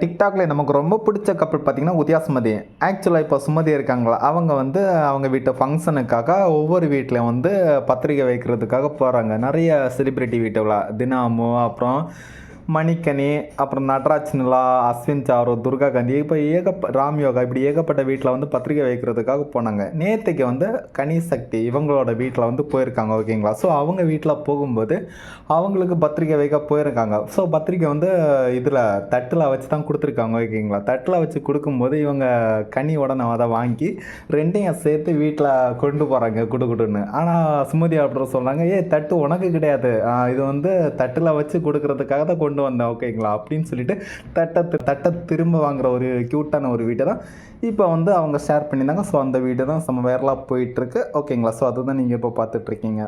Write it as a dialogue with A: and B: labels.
A: டிக்டாக்ல நமக்கு ரொம்ப பிடிச்ச கப்பல் பார்த்தீங்கன்னா உதயா சுமதி. ஆக்சுவலாக இப்போ சுமதி இருக்காங்களா? அவங்க வந்து அவங்க வீட்டு ஃபங்க்ஷனுக்காக ஒவ்வொரு வீட்டிலையும் வந்து பத்திரிக்கை வைக்கிறதுக்காக போகிறாங்க நிறைய செலிப்ரிட்டி வீட்டுல தினாமு அப்புறம் மணிக்கனி அப்புறம் நடராஜ் நிலா அஸ்வின் சாரு துர்கா காந்தி இப்போ ஏகப்ப ராம் யோகா இப்படி ஏகப்பட்ட வீட்டில் வந்து பத்திரிக்கை வைக்கிறதுக்காக போனாங்க. நேற்றுக்கு வந்து கனி சக்தி இவங்களோட வீட்டில் வந்து போயிருக்காங்க ஓகேங்களா ஸோ அவங்க வீட்டில் போகும்போது அவங்களுக்கு பத்திரிக்கை வைக்க போயிருக்காங்க. ஸோ பத்திரிக்கை வந்து இதில் தட்டில் வச்சு தான் கொடுத்துருக்காங்க ஓகேங்களா தட்டில் வச்சு கொடுக்கும்போது இவங்க கனி உடனே அதை வாங்கி ரெண்டையும் சேர்த்து வீட்டில் கொண்டு போகிறாங்க குடு குடுன்னு. ஆனால் சுமதி ஆர்டர் சொல்கிறாங்க ஏ தட்டு உனக்கு கிடையாது. இது வந்து தட்டில் வச்சு கொடுக்கறதுக்காக தான் கொண்டு வந்தேன் ஓகேங்களா? அப்படின்னு சொல்லிட்டு தட்டை தட்டை திரும்ப வாங்குற ஒரு க்யூட்டான ஒரு வீட்டை தான். இப்போ வந்து அவங்க ஷேர் பண்ணியிருந்தாங்க. ஸோ அந்த வீடு தான் செம்ம வேறலாக போயிட்டுருக்கு ஓகேங்களா? ஸோ அதுதான் நீங்கள் இப்போ பார்த்துட்ருக்கீங்க